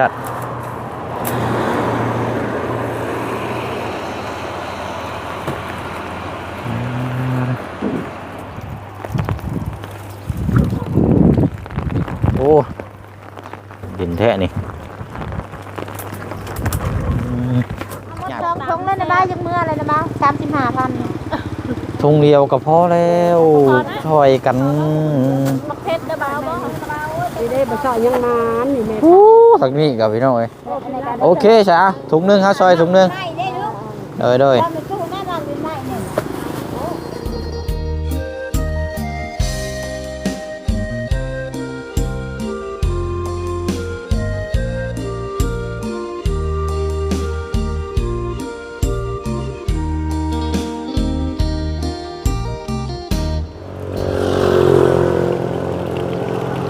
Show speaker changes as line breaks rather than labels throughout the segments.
จัด โอ้ดินแท้นี่อืม
สองทงเลยนะบ้ายังเมื่ออะไรนะบ้าสามสิบห้าพัน
ทุงเดียวก็พอแล้วช่วยกัน
มักเพชรนะบ้าบ่
đi đây bà sợ nhân nán thì mẹ
อู้ สักนี่กับพี่น้องเอ้ยโอเคจ้ะถุงหนึงฮะซอยถุงหนึง
ไม่ได้ลูก
เอ้ยเด้ย
ถ้ามันสู้แน่นอนเป็นไม่เนี่ย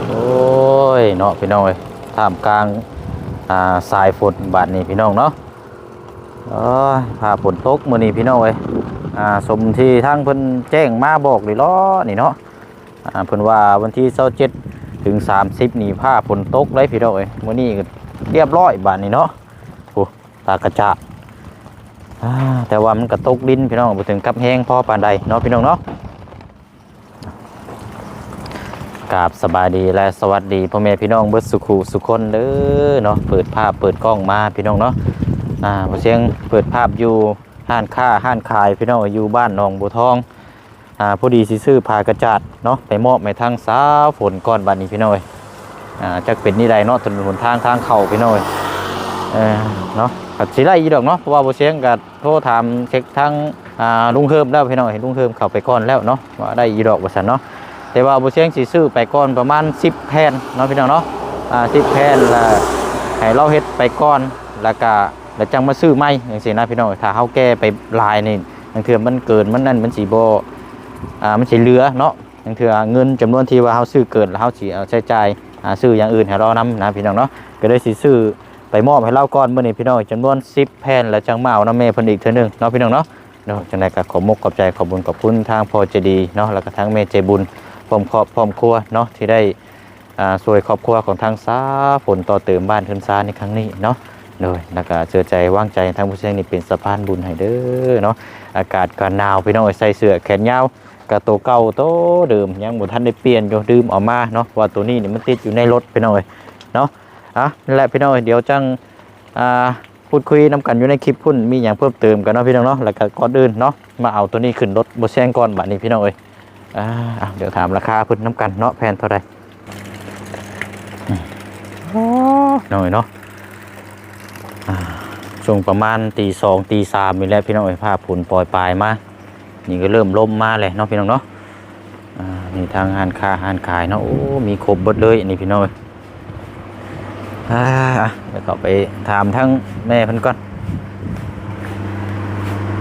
โอ้ยเนาะพี่น้องเอ้ย ท่ามกลางอ่าสายฝนบาดนี้พี่น้องเนาะเอ้ยพาฝนตกมื้อนี้พี่น้องเอ้ยอ่าสมที่ทางเพิ่นแจ้งมาบอกนี่ล้อนี่เนาะอ่าเพิ่นว่าวันที่27ถึง 30 นี่พาฝนตกเลยพี่น้องเอ้ยมื้อนี้ก็เรียบร้อยบาดนี้เนาะโอ้ตากระจ่าแต่ว่ามันก็ตกดินพี่น้องบ่ถึงกับแห้งพอปานใดเนาะพี่น้องเนาะ กราบสบายดีและสวัสดีพ่อแม่พี่น้องเบิดสุขุสุคนเด้อเนาะเปิดภาพเปิดกล้องมาพี่น้องเนาะอ่าบ่เสียงเปิดภาพอยู่ห้านค้าห้านขายพี่น้องอยู่บ้านหนองบัวทองอ่าพอดีสิซื้อผ้ากระจาดเนาะไปมอบให้ทางสาวฝนก่อนบัดนี้พี่น้องอ้ยอ่าจักเป็นนี่ใดเนาะถนนหนทางทางเข้าพี่น้องเอ้ยเอเนาะก็สิได้อีดอกเนาะเพราะว่าบ่เสียงก็โทรถามเช็คทางอ่าลุงเฮิมแล้วพี่น้องเห็นลุงเฮิมเข้าไปก่อนแล้วเนาะว่าได้อีดอกว่าซั่นเนาะ แต่ว่าบุเชียงสีซื้อไปก่อนประมาณ 10แผ่นเนาะพี่น้องเนาะอ่า10แผ่นแล้วให้เราเฮ็ดไปก่อนแล้วก็แล้วจังมาซื้อใหม่จังซี่นะพี่น้องถ้าเฮาแก้ไปลายนี่บางเทื่อมันเกินมันนั่นมันสิบ่อ่ามันสิเหลือเนาะบางเทื่อเงินจำนวนที่ว่าเฮาซื้อเกินแล้วเฮาสิเอาใช้จ่ายอ่าซื้ออย่างอื่นให้เรานํนะพี่น้องเนาะก็เลยสิซื้อไปมอบให้เราก่อนมื้อนี้พี่น้องจำนวน10แผ่นแล้วจังมาเอานำแม่เพิ่นอีกเทื่อหนึงเนาะพี่น้องเนาะเนาะจังไดก็ขอมกขอบใจขอบบุญขอบคุณทางพอเจดีเนาะแล้วก็ทางแม่ใจบุญ พร้อมครอบพร้อมครัวเนาะที่ได้อ่าช่วยครอบครัวของทางซาฝนต่อเติมบ้านขึ้นซาในครั้งนี้เนาะโดยแล้วก็เชื่อใจว่างใจทางผู้เชี่ยวนี่เป็นสะพานบุญให้เด้อเนาะอากาศก็หนาวพี่น้องใส่เสื้อแขนยาวกระโตวเก่าโตเดิมยังบ่ทันได้เปลี่ยนอยู่ดื่มออกมาเนาะว่าตัวนี้นี่มันติดอยู่ในรถพี่น้องเอ้ยเนาะอะนั่นแหละพี่น้องเอ้ยเดี๋ยวจังอ่าพูดคุยนำกันอยู่ในคลิปพุ่นมีอย่างเพิ่มเติมกันเนาะพี่น้องเนาะแล้วก็ก่อนอื่นเนาะมาเอาตัวนี้ขึ้นรถบ่แซงก่อนบัดนี้พี่น้องเอ้ย อ่าอะเดี๋ยวถามราคาพื้นน้ำกันเนาะแพนเท่าไหรอืมหน่อยเนาะอ่าช่วงประมาณตีสองตีสามมีแล้วพี่น้องไอ้ผ้าผุนปล่อยปลายมา นี่ก็เริ่มล่มมาเลยเนาะพี่น้องเนาะอ่านี่ทางห้านค้าห้านขายเนาะโอ้มีครบเบิดเลยอันนี้พี่น้องเอ้ยอ่าอะเดี๋ยวเข้าไปถามทั้งแม่เพิ่นก่อน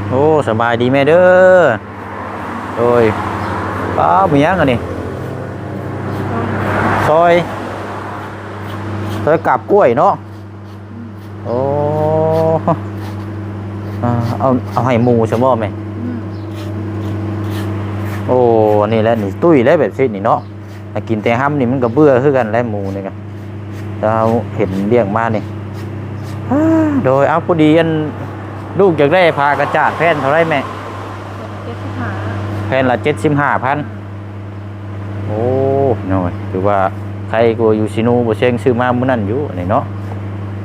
โอ้สบายดีแม่เด้อโดย ป้ามียังอันนี้ซอยซอยกับกล้วยเนาะโอ้อ่าเอาเอาให้หมูใช่บ่แม่โอ้นี่แหละนี่ตุ้ยแล้วแบบนี้นี่เนาะถ้ากินแต่ห้ำนี่มันก็เบื่อคือกันแล้วหมูนี่กันเราเห็นเลี้ยงมานี่อ่าโดยเอาพอดีอันลูกอยากได้พากระจาดแพนเท่าไรแม่
เจ็ดสิบห้า
แผ่นละเจ็ดสิบห้าพันโอ้น้อยถือว่าใครกลัวอยู่ซินูบ่เชียงซื้อมามื้อนั้นอยู่นี่เนาะ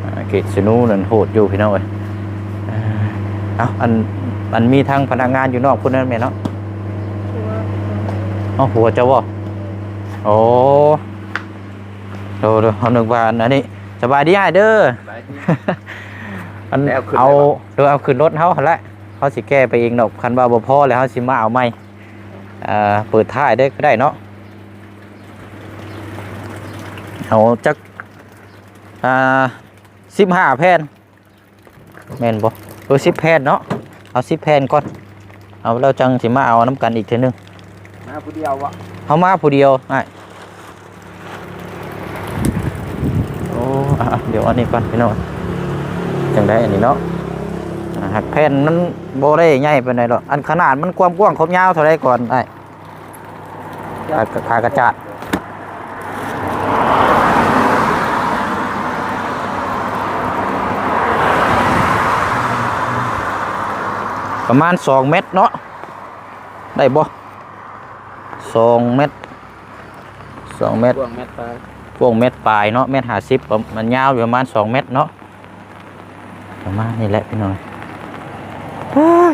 อ่าเกตซินูนั่นโหดอยู่พี่น้องเอ้ยอ่าเอ้าอันอันมีทางพนักงานอยู่นอกพุ่นนั่นแม่เนาะ
ชัวร์
เอ้าหัวเจ้าบ่โอ้โดดเอานึกว่าอันอันนี้สบายดีอ้ายเด้ออัน
แล้วขึ้น
เอา
ได้บ่
เดี๋ยวเอาขึ้นรถเฮาหั่นแหละเขาสิแก้ไปเองดอกคันว่าบ่พอแล้วเฮาสิมาเอาใหม่อ่า เปิดท้ายได้ก็ได้เนาะเอาจักอ่า15แผ่นแม่นบ่เออ10แผ่นเนาะเอา10แผ่นก่อนเอาแล้วจังสิมาเอาน้ำกันอีกเทื่อนึง
มาผู้เดียววะ
เอามาผู้เดียวอ้ายโอ้อะเดี๋ยวอันนี้ก่อนพี่น้องจังได้อันนี้เนาะอ่า หักแผ่นมันโบได้ใหญ่ไปหน่อยหรออันขนาดมันความกว้างควายาวเท่าไรก่อนไอ้ขากระจัดประมาณสองเมตรเนาะได้บ่สองเมตรสองเมตร
วงเมตรปลาย
พวงเม็ดปลายเนาะเม็ดหาซิบมันยาวอยู่ประมาณสองเมตรเนาะประมาณนี้แหละพี่น้อย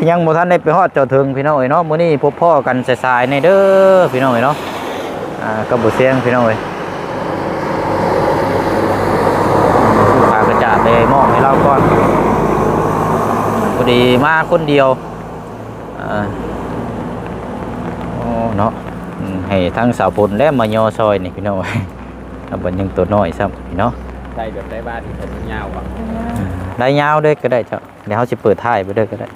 ยังบ่ทันได้ไปฮอดเจ้าถึงพี่น้อยเนาะมื้อนี้พบพ่อกันสายๆในเด้อพี่น้อยเนาะอ่าก็บ่เสียงพี่น้อยผู้ขากระจาดเลยมอบให้เราก่อนพอดีมาคนเดียวอ่าโอ้เนาะอืมให้ทั้งสาวพลและมายอซอยนี่พี่น้อยเอาบันยังตัวน้อยซ้ำเนาะ
ได้แบบได้บ้านที่เป็นยาวอะ
ได้ยาวด้วยก็ได้เจ้าเดี๋ยวเขาจะเปิดท้ายไปด้วยก็ได้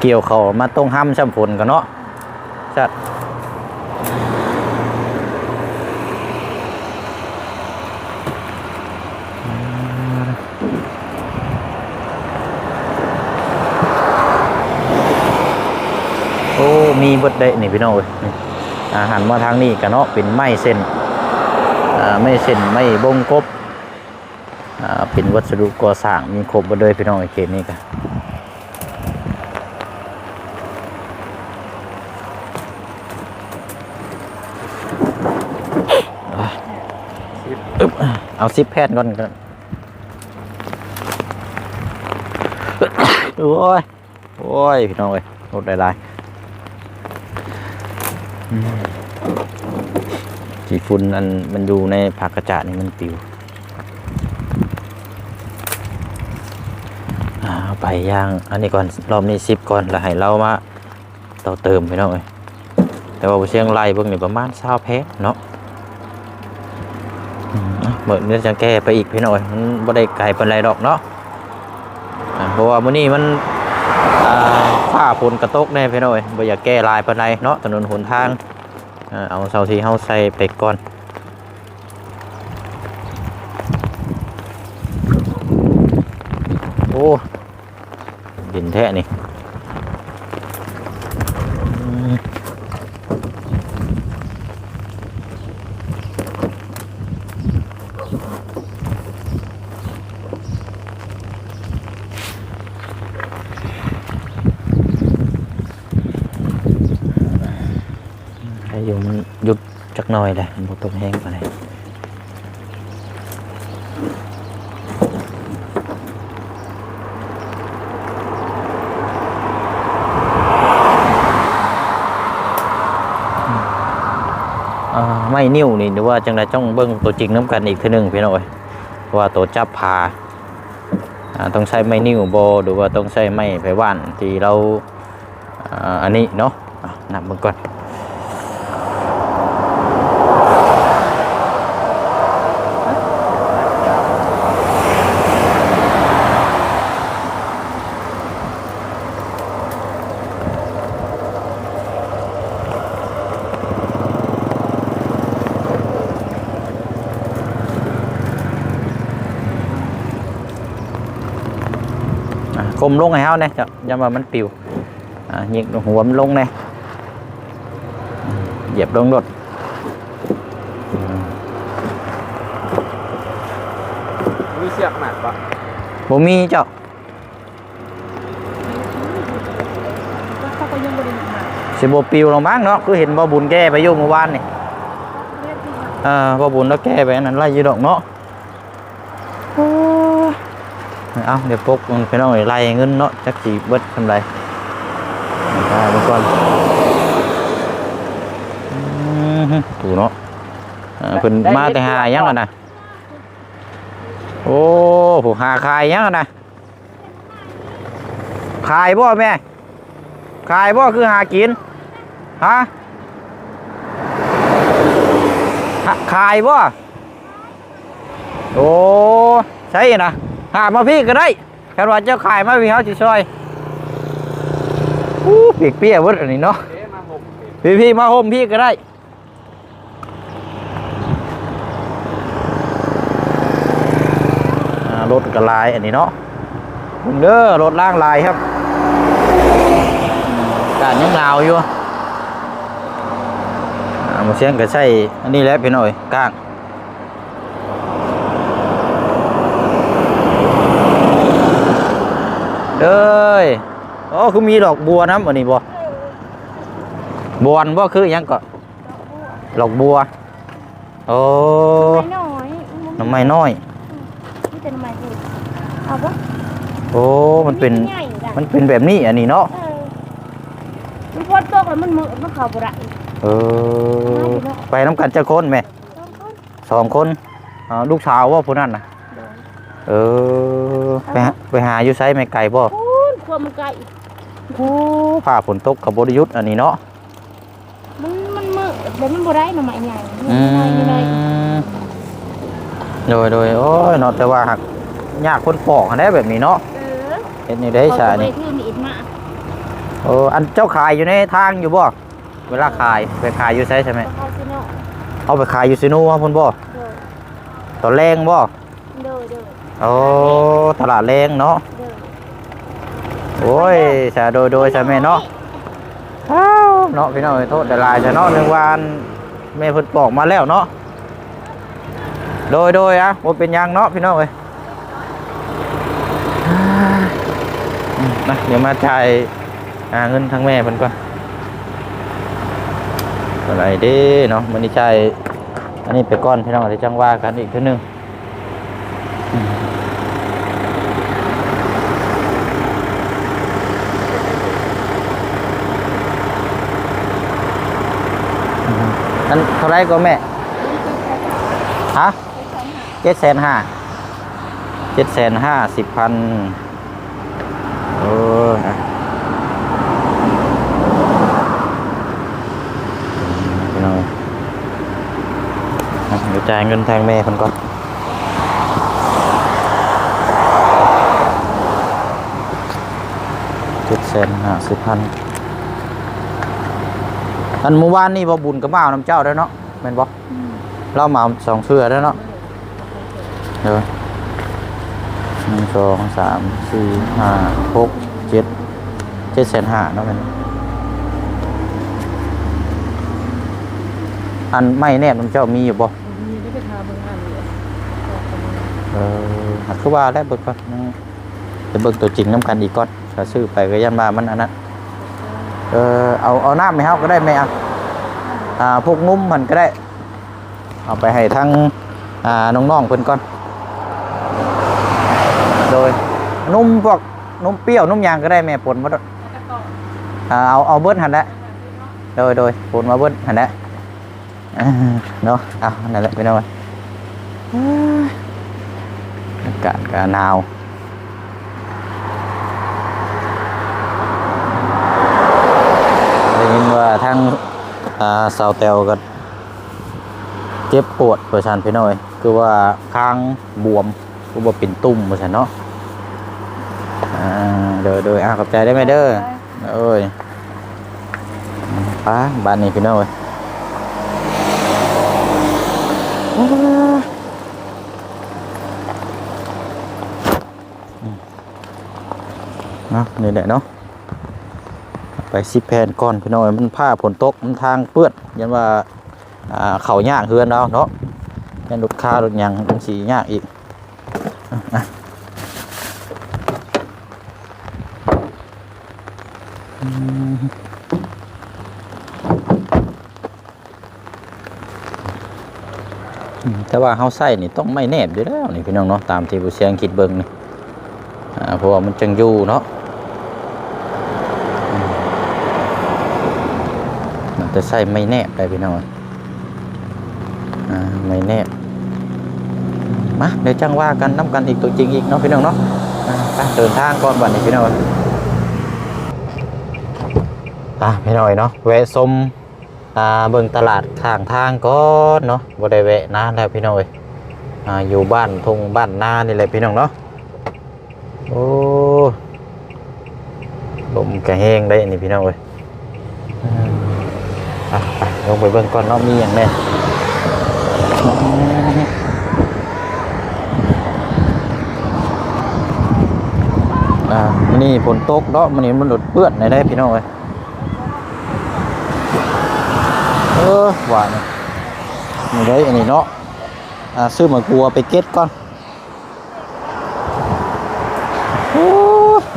เกี่ยวเขามาตรงห้ำช้ำฝนกันเนาะจัดโอ้ มีบดเดะนี่พี่น้องเอ้ยอาหารมาทางนี้กันเนาะเป็นไม้เส้นไม่เส้นไม่บงกบเป็นวัสดุก่อสร้างมีครบหมดเลยพี่น้องไอเขตนี้กันอึ๊บ เอาซิปแพทย์ก่อนกันโอ้ย โอ้ย พี่น้องเอ้ยรถหลายๆขี้ฝุ่นอันมันอยู่ในผักกระจาดนี่มันปิวเอาไปย่าง อันนี้ก่อน รอบนี้ซิปก่อนแล้วให้เรามา เต่าเติมพี่น้องเอ้ยแต่ว่าเชียงรายเบิ่งนี่ประมาณเศร้าเพชรเนาะ มือนเนื้อจะแก้ไปอีกพี่น้อยมันบ่ได้ไกลปานไรดอกเนาะเพราะว่ามื้อนี้มันอ่าฝ้าฝนกระตกแน่พี่น้อยบ่อยากแก้ลายเปานใดเนาะถนนหนทางเอาเสาที่เฮาใส่ไปก่อนโอ้ดินแท้นี่อืมให้อยู่มันหยุดจักห น่อยแหละมันบ่ตกแห้งปานใดอ่าไม่นิ้วนี่หรือว่าจังไดต้องเบิ่งตัวจริงน้ำกันอีกทีหนึ่งพี่น้อยว่าตัวจับพาต้องใช้ไม้นิ้วโบหรือว่าต้องใช้ไม้ไผว่านที่เราอ,อันนี้เนาะนับมันก่อน อะกลมลงให้เฮาเนี่ยจะอย่าว่ามันปิวอะหยิกหัวมันลงเนี่ยอืมเหยียบลงรถอืม
มีเสียกหนักปะ
บ่มีเจ้า
เขาก็ยังบริหาร
สิบ่ปิวลงบ้างเนาะคือเห็นบ่บุญแก้ไปอยู่เมื่อวานนี่
เรียกที่มา
เอ่าบ่บุญแล้วแก้ไปอันนั้นไล่อยู่ดอกเนาะโอ้ย เอาเดี๋ยวปกมันไปน้องไล่เงินเนาะจักสิเบิดทำไรอ่าไปก่อนอืมถูเนาะอ่าเพิ่นมาแต่หายังอะนะโอ้ผู้หาขายยังอะนะขายบ่แม่ขายบ่คือหากินฮะขะขายบ่โอ้ใช่นะ หามาพี่ก็ได้แค่ว่าเจ้าขายมาพี่เขาสิซอยอู้เปียกเปียกวิร์ดอันนี้เนาะพี่พี่มาห่มพี่ก็ได้รถกระลายอันนี้เนาะคุณเด้อรถล่างลายครับการยังลาวอยู่อ่ามาเสียงก็ใช่อันนี้แหละพี่หน้อยก้าง เอ้ยโอ้คือมีดอกบัวน้ำอันนี้บ่บวนบ่คือหยังก็ดอกบัวโอ้
ไม่น้อย
น้ำไม้น้อย
นี่เป็นไม้ดีเอาปะ
โอ้มันเป็น
ใหญ่จ้ะ
มันเป็นแบบนี้อันนี้เนาะ
เออมันพอตกแล้วมันมืดมันเข้าบ่ได้
เออไปน้ำกันจะคนไหมสองคนอ่าลูกสาวว่าผู้นั้นนะเออไปหา ไปหาอยู่ไซไม่ไกลบ่
พูนความมันไกล
โอ้ผ้าฝนตกกับบริยุทธ์อันนี้เนาะ
มันมันมืดแต่มันบ่ได้หน่อไม้ใหญ่
อื
น้อยอยู่เลย
มโดยโดยโอ้ยเนาะแต่ว่าหักยากคนปอกหั้นได้แบบนี้เนาะ
เออ
เห็นนี่ได้ชา
เอ
นี่
ไปถือมีดมา
โอ้อันเจ้าขายอยู่ในทางอยู่บ่เวลาขายไปขายอยู่ไซใช่ไหม
เอาซิโน่
เอาไปขายอยู่ซิโนูว่าพุ่นบ่
เด้อ
ตอนแรงบ่
เด้อเด้อ
โอ้ตลาดแรงเนาะ
เด้อ
โอ้ยชาโดยโดยใช่ไหมเนาะอ้าวเนาะพี่น้องโทษแต่ลายจะเนาะหนึ่งวันแม่เพิ่นปอกมาแล้วเนาะโดยโดยอะบ่เป็นหยังเนาะพี่น้องเอ้ยอืมนะเดี๋ยวมาจ่ายอ่าเงินทั้งแม่เพิ่นก่อนอะไรเด้เนาะมันนี่จ่ายอันนี้ไปก่อนพี่น้องเดี๋ยวจังว่ากันอีกเทีนึง นั่นเท่า ไรก็แม่ฮะเจ็ดแสนห้าเจ็ดแสนห้าสิบพันโอ้ยอะพี่น้องอะเดี๋ยวจ่ายเงินแทงแม่คนก่อนเจ็ดแสนห้าสิบพันอันเมื่อวานนี่บ่บุญกับมาเอาน้ำเจ้าได้วเนาะ แม่นบ่เรามาเอาสองเสื้อได้วเนาะเดี๋ยวหนึ่งสองสามสี่ห้าหกเจ็ดเจ็ดแสนห้าเนาะแม่นอันไม่แนบน้ำเจ้ามีอยู่บ่
มีได้ไปทาเบิ่งอันเลย
เออหัดคือว่าแล้วเบิกก่อนอืมจะเบิกตัวจริงน้ำกันอีกก่อนถ้าซื้อไปก็ยันมามันอันนั้นเออเอาเอาน้ำไม่เฮาก็ได้ไหมอะ อ่าพวกงุ้มมันก็ได้ เอาไปให้ทั้งอ่าน้องๆเพิ่นก่อนโดยนุ่มพวกนุ่มเปรี้ยวนุ่มยางก็ได้แม่ปนมาอ่าเอาเอาเบิ้ลหันแหละโดยโดยปนมาเบิ้ลหันและเนาะเอานั่นแหละพี่น้องอากาศก็หนาวได้ยินว่าทั้ง อ่าสาวเตวก็เจ็บปวดประชันพี่น้อยคือว่าค้างบวมคือว่าเป็นตุ่มประชันเนาะอ่าโดยโดยอ่าขอบใจได้ไหมเด้อเอ้ยป้าบ้านนี้พี่น้อยเนาะนี่แหละเนาะ ไปซิแพนก่อนพี่น้อยมันผ้าผลตกมันทางเปื้อนยันว่าอ่าเขายากเฮือนเราเนาะยันรถค่ารถหยังต้องสียากอีกอะแต่ว่าเฮาใส่นี่ต้องไม่แนบอยู่แล้วนี่พี่น้องเนาะตามที่ผู้เสียงคิดเบิ่งนี่เพราะว่ามันจังอยู่เนาะอืม มันจะใส่ไม่แนบได้พี่น้องอ่าไม่แน่มาเดี๋ยวจังว่ากันน้ำกันอีกตัวจริงอีกเนาะพี่น้องเนาะเดินทางก่อนวันนี้พี่น้องอะพี่น้อยเนาะแวะชมอ่าเบิ่งตลาดข้างทางก่อนเนาะบ่ได้แวะนานแล้วพี่น้อยอ่าอยู่บ้านทงบ้านนานี่แหละพี่น้องเนาะโอ้ลมกระแหงได้นี่พี่น้องเอ้ย ลงไปเบิ่งก่อนเนาะมีอย่างแน่อ่านี่ฝนตกเนาะมันนี่มันหลุดเปื้อนในได้พี่น้องเอ้ยเออหวานนี่ได้อันนี้เนาะอ่าซื้อมากลัวไปเก็ตก่อนโอ้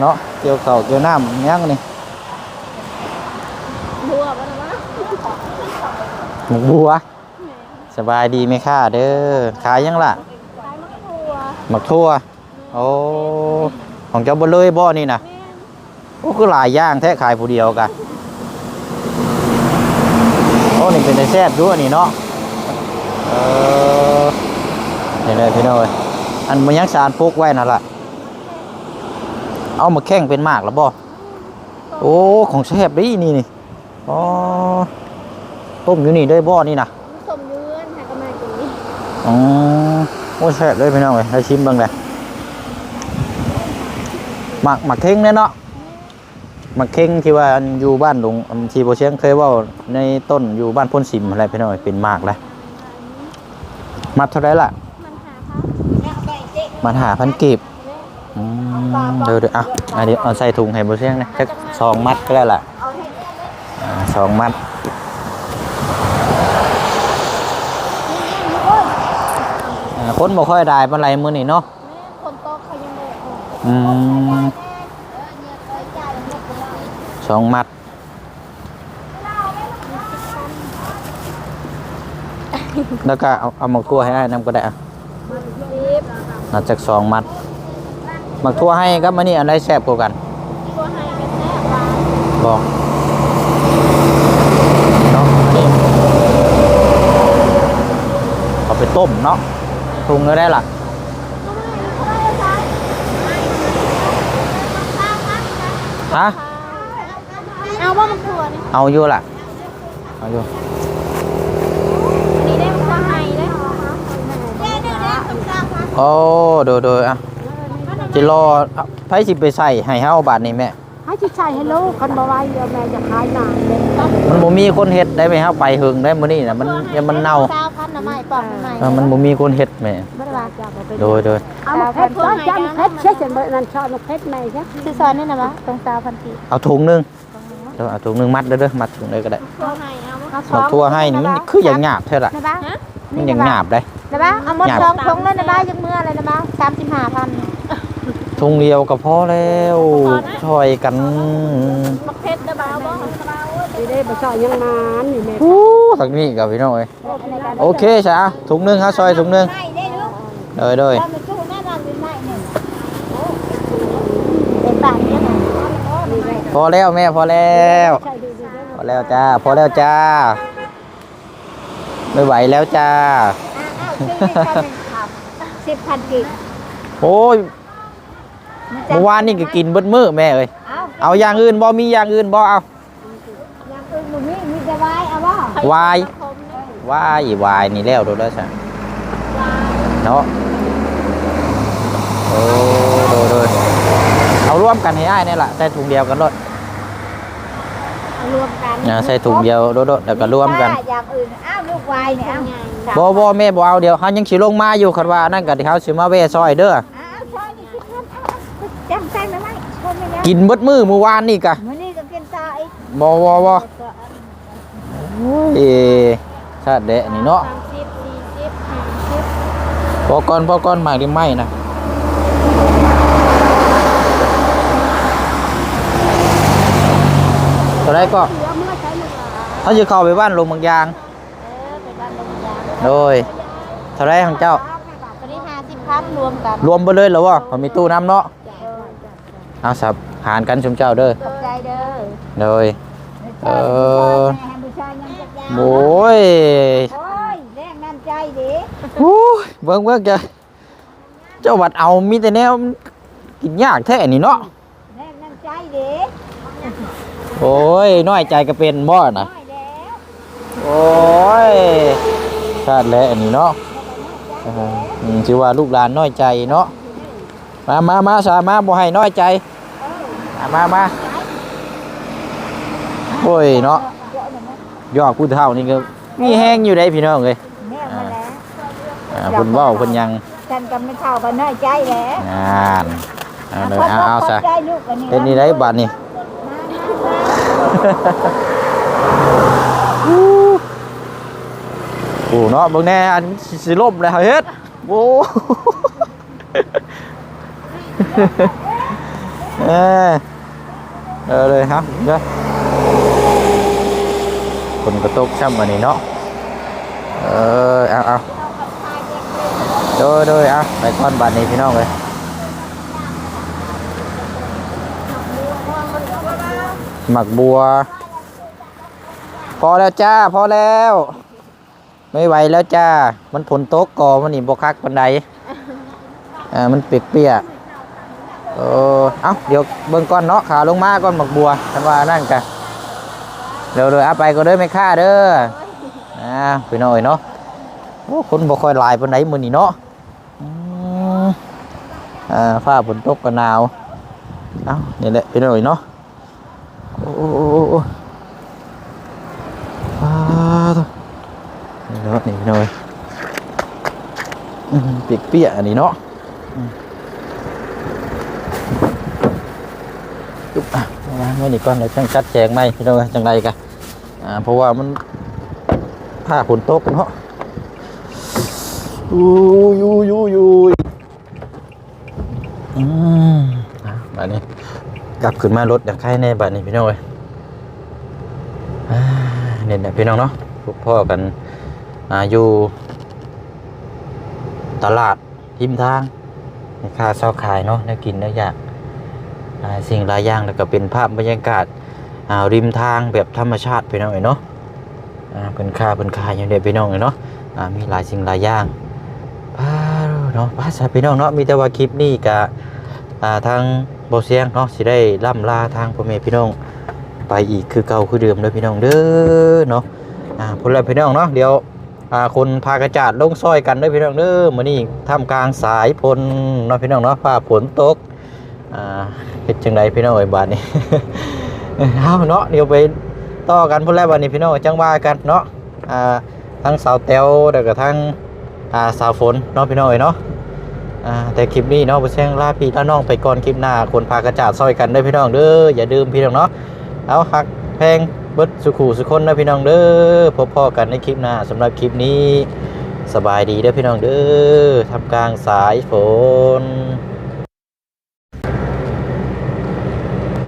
เนาะเกี่ยวข้าวเกี่ยวน้ำยังนี่
บัวบ่นะวะ
ห มกบัว สบายดีไหมค่ะเด้อขายยังล่ะ
ขายมะกรูด
หมักทั่ว โอ้ของเจ้าบ่เลยบ่นี่นะโอ้คือหลายอย่างแท้ขายผู้เดียวกันโอ้นี่เป็นไอ้แซ่บด้วยนี่เนาะเออนี่เลยพี่น้อยอันมันยังสารปลูกไว้นั่นล่ะเอามาแข่งเป็นหมากแล้วบ่โอ้ของแซ่บดีนี่นี่อ๋อ ต้มอยู่นี่ด้วยบ่นี่นะ
สมยืนหากระมากินนี่
อ๋อโอ้แซ่บเลยพี่น้องเอ้ยให้ชิมเบ้างเลยหมักหมักเข่งเนี่ยเนาะหมักเข่งที่ว่าอันอยู่บ้านหลวงอันที่โบเชียงเคยเว่าในต้นอยู่บ้านพ้นสิมอะไรพี่น้องเอ้ยเป็นหมากเลยมัดเท่าไรล่ะ
มันหาพัน
มันหาพันกีบอืมเดี๋ยวเดี๋ยวอะอันนี้เอาใส่ถุงให้โบเชียงนะสักสองมัดก็ได้ล่ะ
เอาให้ได้เลย
อ่าสองมัดอ่า คนบ่ค่อยได้ปานไรมื้อนี้เนาะ
แม่คนโตเขายังไม่ออก
อืมสองมัดแล้วก็เอาเอาหมักทั่วให้ได้น้ำก็ได้อะ
สิบ
นับจากสองมัดหมักทั่วให้กับมันนี่อันใดแซ่บกว่ากัน
ตัวให้กันแน่ว่า
บอกเนาะอันนี้เอาไปต้มเนาะ ปรุงก็ได้ล่ะฮะ
เอาว่ามันถั่วนี่
เอาอยู่ล่ะ เอาอยู่
อันนี้ได้มันก็ให้ได้แค่นี้ได้ต้องการพัน
โอ้โดยโดยอะจิรอเอาไผสิไปใส่ให้เฮาบาดนี้แม่
ให้ชิดใช้ให้ลูกคันบ่ไหวเดี๋ยวแม่จะขายหนาเลย
มันบ่มีคนเฮ็ดได้ไหมเฮาไปหึงได้มื้อนี้น่ะมันยังมันเน่า
ปอกใหม่
เออมันบ่มีคนเฮ็ดแม่
ไม่ได้ว่าจะเอาไป
โดยโดย
เอามาเพชรก็จำเพชรเช่นเบอร์นั้นชอบมาเพชรไหมใช่
ซื้อซอนนี่นะวะตรงสาวพันกี
เอาถุงหนึงเดี๋ยวเอาถุงหนึงมัดเด้อเด้อมัดถุงเลยก็ได้
ทั่วให้เอามา
หมดทั่วให้นี่มันคืออย่างหยาบแท้ล่ะ
นะบ้า
มันอย่างหยาบได้
นะบ้าเอาหมดสองทงเลยนะบ้ายังเมื่ออะไรนะบ้าสามสิบห้าพัน
ถุงเดียวก็พอแล้วช่วยกัน
มักเพชรนะบ้าบ่
ไม่ได้มาชอบยังนานนี่แม่
อู้ทักนี้กับพี่น้องเอ้ยโอเคจ้ะถุงหนึงฮะซอยถุงหนึง
ให้ได้ลูก
เด้อเด้อ
เราไปสู้แม่นอนเป็นไม้หนึ่งเป็นบาทเนี่ยนะ
พอแล้วแม่พอแล้วพอแล้วจ้าพอแล้วจ้าไม่ไหวแล้วจ้า
สิบพันกิก
โอ้ยเมื่อวานนี่ก็กินเบิดมื้อแม่เอ้ย
เอา
เอาอย่างอื่นบ่มีอย่างอื่นบ่เอา
อย่างอื่นมึงมีมีแต่วายเอาบ่
วายวายวายนี่แล้วโดดแล้วจ้ะเนาะโอ้โดดโดดเอาร่วมกันให้ได้นี่ล่ะใส่ถุงเดียวกันโดด
เอารวมกัน
อ่าใส่ถุงเดียวโดดโดดแล้วก็ร่วมกัน
อย่างอื่นอ้าวลูกวายเนี่ยเอา
บ่บ่แม่บ่เอาเดี๋ยวเฮายังสิลงมาอยู่คันว่านั่นก็เดี๋ยวเฮาสิมาแวะซอยเด้อ
อ้าวช้อนนี่สิครับเอาจำใส่ไหมไหมชนไปแล้ว
กินเบิดมื้อเมื่อวานนี่กะ
มื้อนี้ก็กินตาอีก
บ่บ่บ่ เอ้ชาติเดะนี่เนาะ
สามสิบสี่สิบห้าสิบ
พอก่อนพอก่อนหมากดิไม่นะตัวไรก็
เสือเมื่อใช้ลูกหลาน
เขาจะเข้าไปบ้านลงบางยาง
เออไปบ้านลงยาง
โดยเท่าไรของเจ้า
ตัวนี้ห้าสิบพันรวมกัน
รวมไปเลยเหรอวะเขามีตู้น้ำเนาะเอาสับหารกันชมเจ้าเด้อ
ขอบใจเด้อ
โดย เออ
แโอ้
ย
โอ้ยแรงน้ำใจดิ
โอ้ยเบิ่งเบิ่งจะเจ้าวัดเอามีแต่แนวกินยากแท้นี่เนาะ
แรงน้ำใจดิ
โอ้ยน้อยใจก็เป็นบ่นะ
น้อยแล้ว
โอ้ยชาติแล้วอันนี้เนาะเอออืมชื่อว่าลูกหลานน้อยใจเนาะมามามาสามาบ่ให้น้อยใจมามามาโอ้ยเนาะ ยอดผู้เฒ่านี่ก็มีแห้งอยู่ได้พี่น้องเลย
แม่มาแล้ว
อ่าเพิ่นเว้าเพิ่นยัง
ฉันก็ไม่เข้าก็น้อยใจแล้ว
งานเอาเลยเอาเอาซะ
ขบใจลูกอันนี้
เป็นนี่ได้บัดนี่ โอ้เนาะเบิ่งแน่อันสิสิล่มแล้วเฮ็ดโอ้ เอเออเออเลยครับเด้อ คนกระตกช่ำอันนี้เนาะเออเอาเอาโดยโดยเอาไปก้อนบาทนี้พี่น้องเลยหมักบัว พอแล้วจ้าพอแล้ว ไม่ไหวแล้วจ้า มันผลโต๊กก่อมันนี่บคักปันไดอ่ามันเปียกๆเออเอ้าเดี๋ยวเบิ่งก่อนเนาะขาลงมาก่อนหมักบัวทันว่านั่นกัน เดี๋ยวเลยเอาไปก็เด้อไม่ค่าเด้ออ่าไปหน่อยเนาะโอ้คนบ่ค่อยลายปานไหนมื้อนี้เนาะอ่าฟ้าฝนตกก็หนาวเอ้านี่แหละไปหน่อยเนาะโอ้โอ้ฟ้านี่เนาะนี่ไปหน่อยอืมเปียกอันนี้เนาะจุ๊บอะ เมื่อนี้ก่อนเราจังจัดแจงไหมพี่น้องจังไรกันอ่าเพราะว่ามันผ้าฝนตกเนาะยูยูยูยูอืมอะบัดนี้กลับขึ้นมารถอย่างใครในบัดนี้พี่น้องเอ้ยเนี่ยนะพี่น้องเนาะพวกพ่อกันอายู่ตลาดทิมทางค่าเช่าขายเนาะได้กินได้อยาก สิ่งหลายอย่างแล้วก็เป็นภาพบรรยากาศาริมทางแบบธรรมชาติพี่น้อยเนาะเป็นค่าเป็นค่าอย่างเดียวพี่น้องเอ๋ยเนาะมีหลายสิ่งหลายอย่างพาเนาะภาษาพี่น้องเนาะมีแต่ว่าคลิปนี้กะอ่าทางโบเสียงเนาะสิได้ล่ำลาทางพ่อแม่พี่น้องไปอีกคือเก่าคือเดิมเลยพี่น้องเด้อเนาะอ่าพวกเราพี่น้องเนาะเดี๋ยวคนพากระจาดลงซอยกันเด้อพี่น้องเด้อมื้อนี้ท่ามกลางสายฝนเนาะพี่น้องเนาะฟ้าฝนตก เฮ็ดจังไดพี่น้องไอ้ยบาดนี้เอาเนาะเดี๋ยวไปต่อกันพุ่นแล้วบาดนี้พี่น้องจังว่ากันเนาะอ่าทั้งสาวแตวแล้วก็ทั้งอ่าสาวฝนเนาะพี่น้องเอ้ยเนาะอ่าแต่คลิปนี้เนาะบ่แซงลาพี่ลาน้องไปก่อนคลิปหน้าคนพากระจาดซอยกันเด้อพี่น้องเด้ออย่าลืมพี่น้องเนาะเอาฮักแพงเบิดสุขุสุคนนะพี่น้องเด้อพบพ่อกันในคลิปหน้าสำหรับคลิปนี้สบายดีเด้อพี่น้องเด้อทำกลางสายฝน